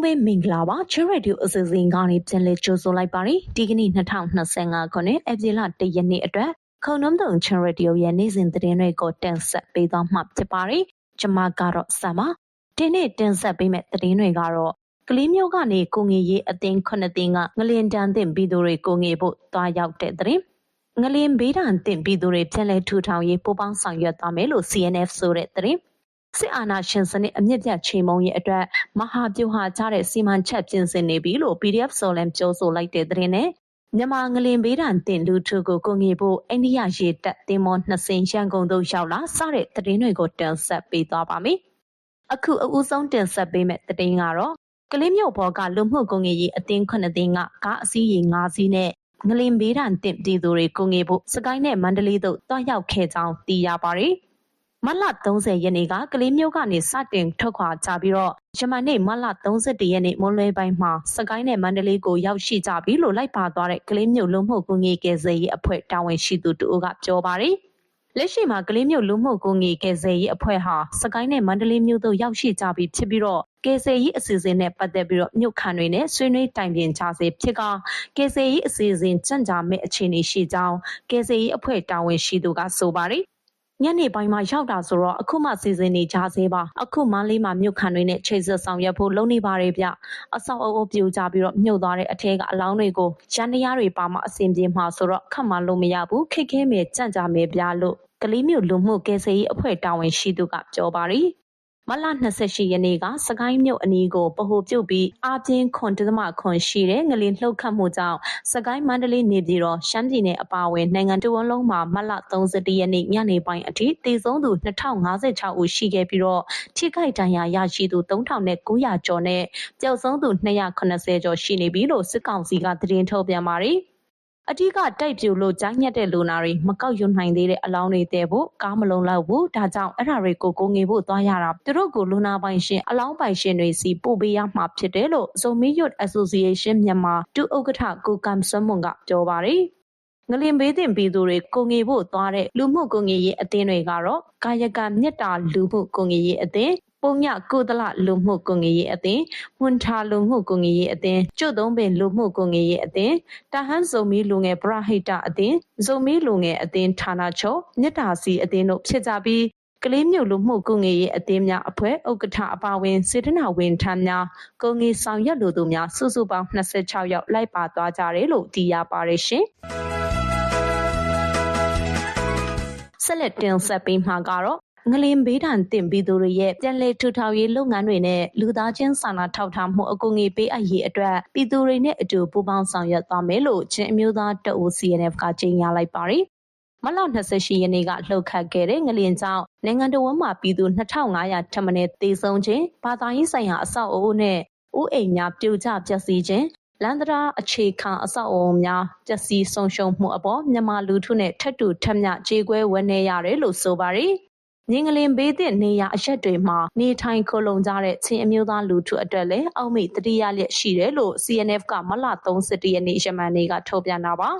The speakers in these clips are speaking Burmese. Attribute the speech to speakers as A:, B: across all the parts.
A: အားလုံးပဲမင်္ဂလာပါချရဒီယိုအစီအစဉ်ကနေပြန်လည်ကြိုဆိုလိုက်ပါတယ်ဒီကနေ့2025ခုနှစ်အပြည့်လ1ရက်နေ့အတွက်ခုံနှုံးတုံချရဒီယိုရဲ့နေ့စဉ်သတင်းတွေကိုတင်ဆက်ပေးသွားမှာဖြစ်ပါတယ်ကျွန်မကတော့ဆမ်ပါဒီနေ့တင်ဆက်ပေးမယ့်သတင်းတွေကတော့ကလေးမျိုးကနေကိုငေရေးအသင်းခုနှစ်သင်းကငလင်တန်တင်ပြီးသူတွေကိုငေဖို့တွားရောက်တဲ့သတင်းငလင်ဘေးဒဏ်တင်ပြီးသူတွေပြန်လည်ထူထောင်ရေးပူးပေါင်းဆောင်ရွက်သွားမယ်လို့ CNF ဆိုတဲ့သတင်း စစ်အာဏာရှင်စနစ်အမြင့်ပြတ်ချိန်မုံရဲ့အတွက်မဟာဗျူဟာချတဲ့စီမံချက်ပြင်ဆင်နေပြီလို့ PDF ဆိုလန်ပြောဆိုလိုက်တဲ့သတင်းနဲ့မြန်မာငလင်ဘေးဒဏ်တင်လူထုကိုကိုငေဖို့အိန္ဒိယရေတပ်တင်မောနှစ်စင်ရန်ကုန်သို့ရောက်လာစတဲ့သတင်းတွေကိုတင်ဆက်ပေးသွားပါမယ်။အခုအဦးဆုံးတင်ဆက်ပေးမယ့်သတင်းကတော့ကလေးမျိုးဘော်ကလူမှုကွန်ရက်ရေးအသင်းခုနှစ်သင်းကကားအစီးရေ၅စီးနဲ့ငလင်ဘေးဒဏ်တင်ပြည်သူတွေကိုငေဖို့စကိုင်းနဲ့မန္တလေးတို့တွားရောက်ခဲ့ကြောင်းသိရပါတယ်။ မတ်လ30ရက်နေ့ကကလေးမျိုးကနေစတင်ထွက်ခွာကြပြီးတော့ယမန်နေ့မတ်လ31ရက်နေ့မွန်းလွဲပိုင်းမှာစကိုင်းနဲ့မန္တလေးကိုရောက်ရှိကြပြီလို့လိုက်ပါသွားတဲ့ကလေးမျိုးလုံးမှုကွန်ရက်ကယ်ဆယ်ရေးအဖွဲ့တာဝန်ရှိသူတို့ကပြောပါတယ်လက်ရှိမှာကလေးမျိုးလူမှုကွန်ရက်ကေဆယ်ရေးအဖွဲ့ဟာစကိုင်းနဲ့မန္တလေးမြို့သို့ရောက်ရှိကြပြီးဖြစ်ပြီးတော့ကေဆယ်ရေးအစီအစဉ်နဲ့ပတ်သက်ပြီးတော့မြို့ခံတွေနဲ့ဆွေးနွေးတိုင်ပင်ကြစေဖြစ်ကကေဆယ်ရေးအစီအစဉ်ကြံ့ကြာမဲ့အခြေအနေရှိကြောင်းကေဆယ်ရေးအဖွဲ့တာဝန်ရှိသူကဆိုပါတယ် ညနေပိုင်းမှာရောက်တာဆိုတော့အခုမှစီစဉ်နေကြသေးပါအခုမန်းလေးမှာမြို့ခံတွေနဲ့ချိတ်ဆက်ဆောင်ရွက်ဖို့လုပ်နေပါတယ်ဗျအဆောက်အအုံပြိုကျပြီးတော့မြုပ်သွားတဲ့အထက်ကအလောင်းတွေကိုရန်တရားတွေပါမှအစဉ်ပြေမှာဆိုတော့ခတ်မှလို့မရဘူးခက်ခဲမယ်ကြံ့ကြာမယ်ဗျလို့ကလေးမျိုးလူမှုကယ်ဆယ်ရေးအဖွဲ့တာဝန်ရှိသူကပြောပါတယ် မလ28ရက်နေ့ကစကိုင်းမြို့အနီးကိုပဟိုပြုတ်ပြီးအာပြင်းခွန်တသမခွန်ရှိတဲ့ငလင်လှုပ်ခတ်မှုကြောင့်စကိုင်းမန္တလေးနေပြည်တော်ရှမ်းပြည်နယ်အပါအဝင်နိုင်ငံတော်ဝန်လုံးမှာမလ31ရက်နေ့ညနေပိုင်းအထိတည်ဆုံးသူ2056ဦးရှိခဲ့ပြီးတော့ထိခိုက်ဒဏ်ရာရရှိသူ3900ကျော်နဲ့ပျောက်ဆုံးသူ280ကျော်ရှိနေပြီလို့စစ်ကောင်စီကသတင်းထုတ်ပြန်ပါတယ်။ အဓိကတိုက်ပြိုလို့ကြားညက်တဲ့လူနာတွေမကောက်ယူနိုင်သေးတဲ့အလောင်းတွေတဲဖို့ကားမလုံလောက်ဘူးဒါကြောင့်အဲ့ဒါတွေကိုကိုငေဖို့သွားရတာသူတို့ကိုလူနာပိုင်ရှင်အလောင်းပိုင်ရှင်တွေစီပို့ပေးရမှာဖြစ်တယ်လို့ဇိုမီယွတ် Association မြန်မာတူဥက္ကဋ္ဌကိုကမ်ဆွမ်မွန်ကပြောပါတယ်ငလင်ဘေးတင်ပြည်သူတွေကိုငေဖို့သွားတဲ့လူမှုကိုငေရေးအသင်းတွေကတော့ကာယကံမြတ်တာလူမှုကိုငေရေးအသင်း ပုံညကုသလလူမှုကွန်ရေးအသင်းမွန်ထာလူမှုကွန်ရေးအသင်းကျွတ်သုံးပင်လူမှုကွန်ရေးအသင်းတဟန်းဇုံမီလူငယ်ပရဟိတအသင်းဇုံမီလူငယ်အသင်းဌာနချုပ်မြတ်တာစီအသင်းတို့ဖြစ်ကြပြီးကလေးမျိုးလူမှုကုငေရေးအသင်းများအဖွဲ့ဥက္ကဋ္ဌအပါဝင်စေတနာဝန်ထမ်းများကုငေဆောင်ရွက်လူသူများစုစုပေါင်း26ယောက်လိုက်ပါသွားကြတယ်လို့သိရပါတယ်ရှင်ဆက်လက်တင်ဆက်ပေးမှာကတော့ ငလင်ဘေးဒဏ်တင်ပြီးသူတွေရဲ့ပြန်လည်ထူထောင်ရေးလုပ်ငန်းတွေနဲ့လူသားချင်းစာနာထောက်ထားမှုအကူအညီပေးအပ်ရေးအတွက်ပြည်သူတွေနဲ့အတူပူးပေါင်းဆောင်ရွက်သွားမယ်လို့ချင်းအမျိုးသားတအူ CNF ကကြေညာလိုက်ပါတယ်။မလ28ရက်နေ့ကလှုပ်ခတ်ခဲ့တဲ့ငလင်ကြောင့်နိုင်ငံတော်ဝန်မှပြည်သူ2500ထပ်မံတေဆုံးခြင်းဘာသာရေးဆိုင်ရာအဆောက်အအုံနဲ့ဥအိမ်များပြိုကျပျက်စီးခြင်းလန်ဒရာအခြေခံအဆောက်အအုံများပျက်စီးဆုံးရှုံးမှုအပေါ်မြန်မာလူထုနဲ့ထပ်တူထပ်မျှကြေကွဲဝန်းနေရတယ်လို့ဆိုပါတယ်။ မြင်းကလင်ဘေးသည့်နေရာအရက်တွေမှာနေထိုင်ခိုလုံကြတဲ့ချင်းအမျိုးသားလူထုအတွက်လည်းအောက်မေ့တတိယလျက်ရှိတယ်လို့ CNF ကမလ31ရက်နေ့ရမန်နေ့ကထုတ်ပြန်တာပါ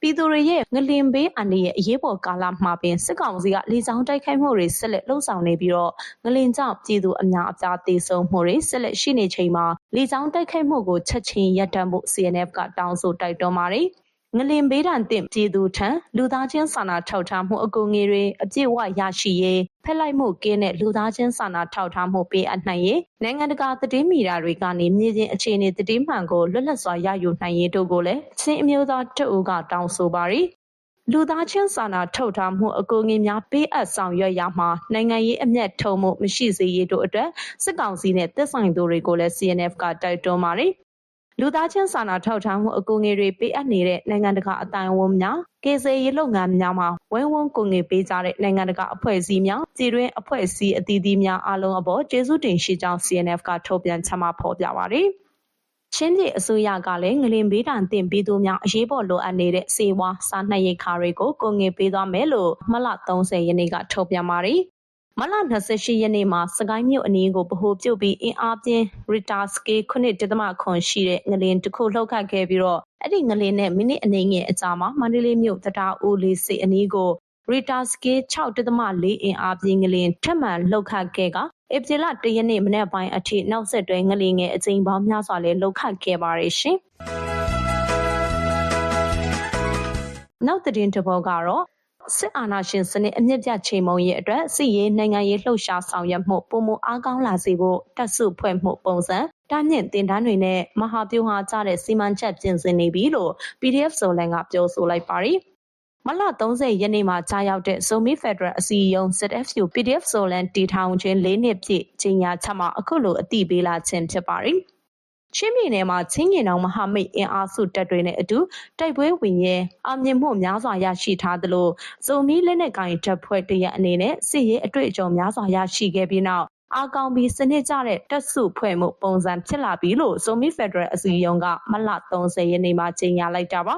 A: ပြည်သူတွေရဲ့ငလင်ဘေးအန္တရာယ်အရေးပေါ်ကာလမှာပင်စစ်ကောင်စီကလေကြောင်းတိုက်ခိုက်မှုတွေဆက်လက်လှုံ့ဆော်နေပြီးတော့ငလင်ကြောင့်ပြည်သူအများအပြားသေဆုံးမှုတွေဆက်လက်ရှိနေချိန်မှာလေကြောင်းတိုက်ခိုက်မှုကိုချက်ချင်းရပ်တန့်ဖို့ CNF ကတောင်းဆိုတိုက်တွန်းပါတယ်။ ငလင်ဘေးဒဏ်သင့်ပြည်သူထံလူသားချင်းစာနာထောက်ထားမှုအကူအညီတွေအပြည့်အဝရရှိရေးဖက်လိုက်မှုကင်းတဲ့လူသားချင်းစာနာထောက်ထားမှုပေးအပ်နိုင်ရေးနိုင်ငံတကာသတင်းမီဒီယာတွေကနေမြေပြင်အခြေအနေသတင်းမှန်ကိုလွတ်လပ်စွာရယူနိုင်ရေးတို့ကိုလည်းချင်းအမျိုးသားတအုပ်ကတောင်းဆိုပါရီလူသားချင်းစာနာထုတ်ထားမှုအကူအညီများပေးအပ်ဆောင်ရွက်ရမှာနိုင်ငံရေးအမျက်ထုံမှုမရှိစေရေးတို့အတွက်စစ်ကောင်စီနဲ့သက်ဆိုင်သူတွေကိုလည်း CNF ကတိုက်တွန်းပါတယ် လူသားချင်းစာနာထောက်ထားမှုအကူအညီတွေပေးအပ်နေတဲ့နိုင်ငံတကာအတိုင်းအဝန်းများကေဆေးရေးလုပ်ငန်းများမှာဝင်းဝန်းကူညီပေးကြတဲ့နိုင်ငံတကာအဖွဲ့အစည်းများပြည်တွင်းအဖွဲ့အစည်းအသီးသီးများအားလုံးအပေါ်ကျေးဇူးတင်ရှိကြောင်း CNF ကထုတ်ပြန်ချမှတ်ဖော်ပြပါတယ်။ချင်းပြည်အစိုးရကလည်းငလင်ဘေးဒဏ်တင်ပြီးသူများအရေးပေါ်လိုအပ်နေတဲ့စေဝါစားနှပ်ရိက္ခာတွေကိုကုန်ငင်ပေးသွားမယ်လို့မလ30ရက်နေ့ကထုတ်ပြန်ပါတယ် မလ28ရက်နေ့မှာစကိုင်းမြို့အနီးကိုဗဟိုပြုတ်ပြီးအင်အားပြင်းရီတာစကေးခုနှစ်တသမခွန်ရှိတဲ့ငလင်တစ်ခုလှုပ်ခတ်ခဲ့ပြီးတော့အဲ့ဒီငလင်နဲ့မိနစ်အနေငယ်အကြာမှာမန္တလေးမြို့တရားဦးလေးစိအနီးကိုရီတာစကေး6တသမ4အင်အားပြင်းငလင်ထက်မှန်လှုပ်ခတ်ခဲ့ကဧပြီလ၁ရက်နေ့မနေ့ပိုင်းအထိနောက်ဆက်တွဲငလီငယ်အကြိမ်ပေါင်းများစွာလည်းလောက်ခတ်ခဲ့ပါရရှင်။နောက်သတင်းတစ်ပုဒ်ကတော့ စစ်အာဏာရှင်စနစ်အမြင့်ပြတ်ချိန်မုံရဲ့အတွက်စစ်ရေးနိုင်ငံရေးလှုပ်ရှားဆောင်ရွက်မှုပုံမအားကောင်းလာစေဖို့တပ်စုဖွဲ့မှုပုံစံတားမြင့်တင်တန်းတွေနဲ့မဟာဗျူဟာကျတဲ့စီမံချက်ပြင်ဆင်နေပြီလို့ PDF ဆိုလန်ကပြောဆိုလိုက်ပါတယ်မလ30ရက်နေ့မှာကြားရောက်တဲ့ Zomi Federal အစည်းအရုံး ZFU PDF ဆိုလန်တီထောင်ခြင်း၄နှစ်ပြည့်ချိန်ညာချက်မှာအခုလိုအတိပေးလာခြင်းဖြစ်ပါတယ်။ ချင်းပြည်နယ်မှာချင်းငင်အောင်မဟာမိတ်အင်အားစုတပ်တွေနဲ့အတူတိုက်ပွဲဝင်ရဲအောင်မြင်မှုများစွာရရှိထားသလိုစုံမီလက်နက်ကင်တပ်ဖွဲ့တရအနေနဲ့စစ်ရေးအတွေ့အကြုံများစွာရရှိခဲ့ပြီးနောက်အာကောင်ပြီးစနစ်ကျတဲ့တပ်စုဖွဲ့မှုပုံစံဖြစ်လာပြီလို့စုံမီဖက်ဒရယ်အစည်းအရုံးကမလ30ရက်နေ့မှာကြေညာလိုက်တာပါ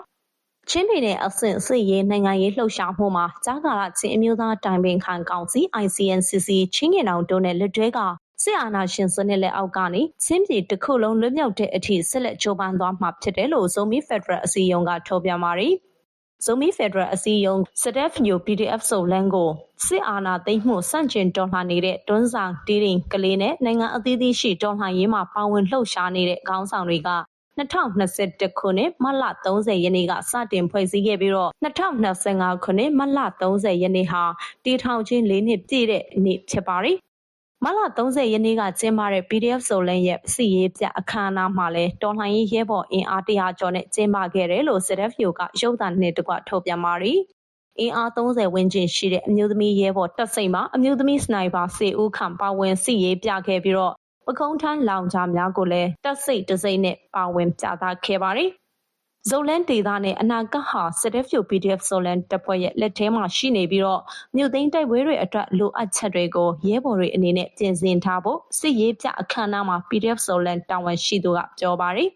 A: ချင်းပြည်နယ်အဆင့်စစ်ရေးနိုင်ငံရေးလှုပ်ရှားမှုမှာကြားကာလချင်းအမျိုးသားတိုင်ပင်ခံကောင်စီ ICNCC ချင်းငင်အောင်တို့နဲ့လက်တွဲက စစ်အာဏာရှင်စနစ်လက်အောက်ကနေချင်းပြည်တစ်ခုလုံးလွတ်မြောက်တဲ့အထိဆက်လက်ကြိုးပမ်းသွားမှာဖြစ်တယ်လို့ဇုံမီဖက်ဒရယ်အစည်းအရုံးကထုတ်ပြန်ပါတယ်။ဇုံမီဖက်ဒရယ်အစည်းအရုံး SDF-NU PDF ဆိုလန်ကိုစစ်အာဏာသိမ်းမှုစန့်ကျင်တော်လှန်နေတဲ့တွန်းဆောင်တီးရင်ကလေးနဲ့နိုင်ငံအသီးသီးရှိတော်လှန်ရေးမှာပါဝင်လှုပ်ရှားနေတဲ့ခေါင်းဆောင်တွေက2021ခုနှစ်မတ်လ30ရက်နေ့ကစတင်ဖွဲ့စည်းခဲ့ပြီးတော့2025ခုနှစ်မတ်လ30ရက်နေ့ဟာတီထောင်ချင်း၄နှစ်ပြည့်တဲ့နေ့ဖြစ်ပါတယ် မလ30ရက်နေ့ကကျင်းပတဲ့ PDF ဆိုလန်ရဲ့စီရေးပြအခမ်းအနားမှာလဲတော်လှန်ရေးရဲဘော်အင်အားတရာကျော်နဲ့ကျင်းပခဲ့တယ်လို့ ZFU ကရုပ်သံနဲ့တကွထုတ်ပြန်ပါတယ်။အင်အား30ဝန်းကျင်ရှိတဲ့အမျိုးသမီးရဲဘော်တပ်စိတ်မှာအမျိုးသမီးစနိုက်ပါစေဦးခန့်ပါဝင်စီရေးပြခဲ့ပြီးတော့ပကုံးထန်းလောင်ချများကိုလည်းတပ်စိတ်တစိမ့်နဲ့ပါဝင်ပြသခဲ့ပါတယ်။ ဇိုလန်ဒေသနဲ့အနာဂတ်ဟာစစ်တပ်ဖြူ PDF ဇိုလန်တပ်ဖွဲ့ရဲ့လက်ထဲမှာရှိနေပြီးတော့မြို့သိမ်းတိုက်ပွဲတွေအတွက်လိုအပ်ချက်တွေကိုရဲဘော်တွေအနေနဲ့ပြင်ဆင်ထားဖို့စစ်ရေးပြအခမ်းအနားမှာ PDF ဇိုလန်တာဝန်ရှိသူကပြောပါတယ်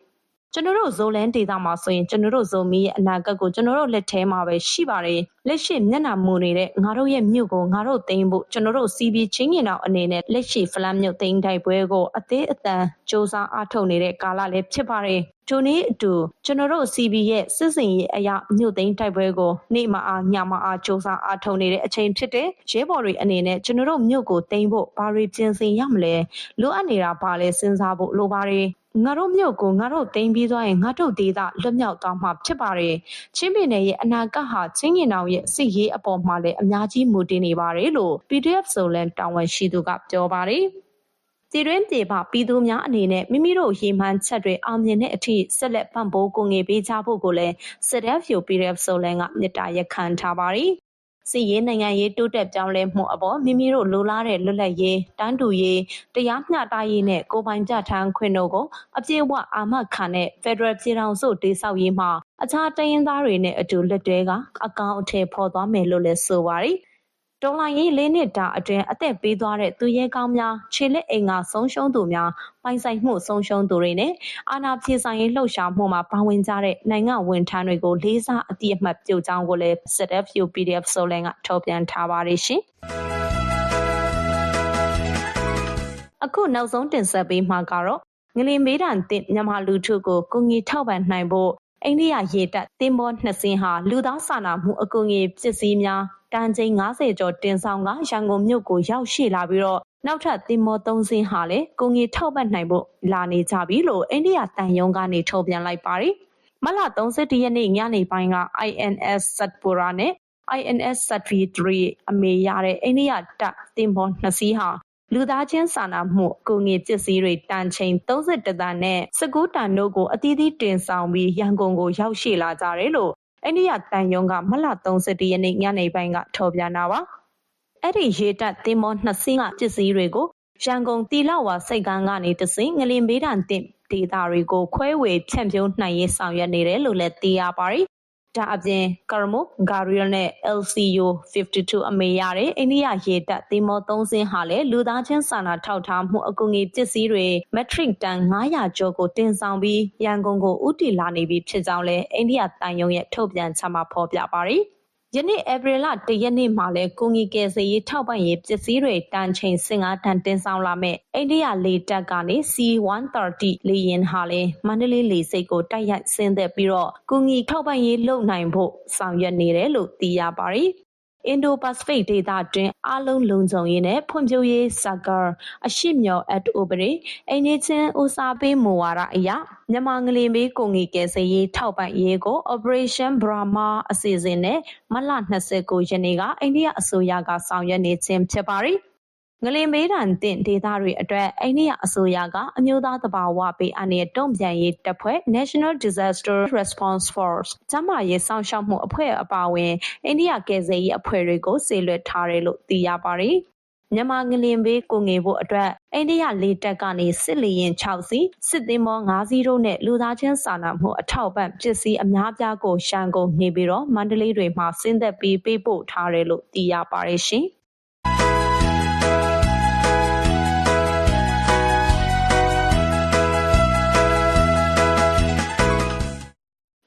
A: ကျွန်တော်တို့ဇိုလန်ဒေတာမှာဆိုရင်ကျွန်တော်တို့ဇိုမီရဲ့အနာဂတ်ကိုကျွန်တော်တို့လက်ထဲမှာပဲရှိပါတယ်လက်ရှိမျက်နှာမူနေတဲ့ငါတို့ရဲ့မြို့ကိုငါတို့သိမ်းဖို့ကျွန်တော်တို့စီးပြီးချင်းရင်တော်အနေနဲ့လက်ရှိဖလန်မြို့သိမ်းတိုက်ပွဲကိုအသေးအတန်စ조사အားထုတ်နေတဲ့ကာလလည်းဖြစ်ပါတယ်ထိုနည်းအတူကျွန်တော်တို့ CB ရဲ့စစ်စင်ရေးအရာမြို့သိမ်းတိုက်ပွဲကိုနေ့မအားညမအားစ조사အားထုတ်နေတဲ့အချိန်ဖြစ်တဲ့ရဲဘော်တွေအနေနဲ့ကျွန်တော်တို့မြို့ကိုသိမ်းဖို့ဘာတွေပြင်ဆင်ရမလဲလိုအပ်နေတာဘာလဲစဉ်းစားဖို့လိုပါတယ် ငါတို့မြို့ကိုငါတို့သိမ်းပြီးသွားရင်ငါတို့ဒေသလွတ်မြောက်သွားမှာဖြစ်ပါတယ်။ချင်းပြည်နယ်ရဲ့အနာဂတ်ဟာချင်းငင်အောင်ရဲ့စစ်ရေးအပေါ်မှာလည်းအများကြီးမူတည်နေပါတယ်လို့ PDF ဆိုလန်တာဝန်ရှိသူကပြောပါတယ်။ပြည်တွင်းပြည်ပပြည်သူများအနေနဲ့မိမိတို့ရေမှန်းချက်တွေအောင်မြင်တဲ့အထိဆက်လက်ပံ့ပိုးကူညီပေးကြဖို့ကိုလည်း SDF PDF ဆိုလန်ကမြစ်တာရက်ခံထားပါတယ်။ စီရေးနိုင်ငံရေးတိုးတက်ပြောင်းလဲမှုအပေါ်မိမိတို့လိုလားတဲ့လွတ်လပ်ရေးတန်းတူရေးတရားမျှတရေးနဲ့ကိုပိုင်ပြဋ္ဌာန်းခွင့်တို့ကိုအပြည့်အဝအာမခံတဲ့ Federal ပြည်ထောင်စုတည်ဆောက်ရေးမှာအခြားတိုင်းရင်းသားတွေနဲ့အတူလက်တွဲကအကောင့်အထည်ဖော်သွားမယ်လို့လည်းဆိုပါတယ်။ တော်လှန်ရေးလေးနှစ်တာအတွင်းအသက်ပေးသွားတဲ့သူရဲကောင်းများခြေလက်အိမ်ကဆုံးရှုံးသူများပိုင်ဆိုင်မှုဆုံးရှုံးသူတွေနဲ့အာဏာဖီဆိုင်ရေးလှုပ်ရှားမှုမှာပါဝင်ကြတဲ့နိုင်ငံဝန်ထမ်းတွေကိုလေးစားအတိအမှတ်ပြုကြောင်းကိုလည်း ZFU PDF ဆိုလန်ကထုတ်ပြန်ထားပါတယ်ရှင်။အခုနောက်ဆုံးတင်ဆက်ပေးမှာကတော့ငလင်မေးတံတင်မြန်မာလူထုကိုကုငီထောက်ပံ့နိုင်ဖို့ အိန္ဒိယရေတပ်တင်ပေါ်နှစ်စင်းဟာလူသားစာနာမှုအကူအညီပစ္စည်းများတန်ချိန်90ကျော်တင်ဆောင်ကရန်ကုန်မြို့ကိုရောက်ရှိလာပြီးတော့နောက်ထပ်တင်မော၃စင်းဟာလည်းကိုငီထောက်ပတ်နိုင်ဖို့လာနေကြပြီလို့အိန္ဒိယတန်ယုံကနေထုတ်ပြန်လိုက်ပါတယ်။မလ31ရက်နေ့ညနေပိုင်းက INS Satpura နဲ့ INS Satvi 3အမေရတဲ့အိန္ဒိယတပ်တင်မောနှစ်စီးဟာ လူသားချင်းစာနာမှုကိုငေပစ္စည်းတွေတန်ချိန်31တန်နဲ့19တန်တို့ကိုအသီးသီးတင်ဆောင်ပြီးရန်ကုန်ကိုရောက်ရှိလာကြတယ်လို့အိန္ဒိယတန်ယုံကမလ31ရက်နေ့ညနေပိုင်းကထော်ပြနာပါအဲ့ဒီရေတပ်သင်္ဘောနှစ်စီးကပစ္စည်းတွေကိုရန်ကုန်တီလာဝါစိတ်ကန်းကနေတဆင့်ငလင်ဘေးတန်တင်ဒေတာတွေကိုခွဲဝေဖြန့်ဖြိုးနိုင်ရေးဆောင်ရွက်နေတယ်လို့လည်းသိရပါတယ် ဒါအပြင်ကာရမိုဂါရီယယ်နဲ့ LCU 52 အမေရတဲ့အိန္ဒိယရေတပ်သင်္ဘော၃စင်းဟာလည်းလူသားချင်းစာနာထောက်ထားမှုအကူအညီပစ္စည်းတွေမက်ထရစ်တန်900ကျော်ကိုတင်ဆောင်ပြီးရန်ကုန်ကိုဥတီလာနေပြီဖြစ်ကြောင်းလည်းအိန္ဒိယတန်ယုံရဲ့ထုတ်ပြန်ချက်မှာဖော်ပြပါတယ်။ ယနေ့ဧပြီလ၁ရက်နေ့မှာလဲကိုငီကယ်ဆယ်ရေးထောက်ပံ့ရေးပစ္စည်းတွေတန်ချိန်15တန်တင်ဆောင်လာမဲ့အိန္ဒိယလေတပ်ကနေ C130 လေယာဉ်ဟာလဲမန္တလေးလေဆိပ်ကိုတိုက်ရိုက်ဆင်းသက်ပြီးတော့ကိုငီထောက်ပံ့ရေးလုပ်နိုင်ဖို့ဆောင်ရွက်နေတယ်လို့သိရပါတယ် အင်ဒိုပစိဖိတ်ဒေသတွင်အလုံးလုံခြုံရေးနဲ့ဖွံ့ဖြိုးရေးစကားအရှိမြော်အက်ဥပဒေအင်းကြီးချင်းဦးစားပေးမူဝါဒအရမြန်မာငလင်ဘေးကိုငီကယ်ဆယ်ရေးထောက်ပံ့ရေးကို Operation Brahma အစီအစဉ်နဲ့မလ29ရက်နေ့ကအိန္ဒိယအစိုးရကဆောင်ရွက်နေခြင်းဖြစ်ပါတယ် ငလင်မေးတံတင်ဒေသတွေအတွက်အိန္ဒိယအစိုးရကအမျိုးသားသဘာဝပေးအန္တရာယ်တုံ့ပြန်ရေးတပ်ဖွဲ့ National Disaster Response Force ကျန်းမာရေးစောင့်ရှောက်မှုအဖွဲ့အပါအဝင်အိန္ဒိယကယ်ဆယ်ရေးအဖွဲ့တွေကိုစေလွှတ်ထားတယ်လို့သိရပါတယ်။မြန်မာငလင်ဘေးကိုငေဖို့အတွက်အိန္ဒိယလေတပ်ကနေစစ်လေယာဉ်6စီးစစ်သင်္ဘော9စီးတို့နဲ့လူသားချင်းစာနာမှုအထောက်ပံ့ပစ္စည်းအများပြားကိုရှမ်းကုန်နေပြီးတော့မန္တလေးတွေမှာဆင်းသက်ပြီးပေးပို့ထားတယ်လို့သိရပါတယ်ရှင်။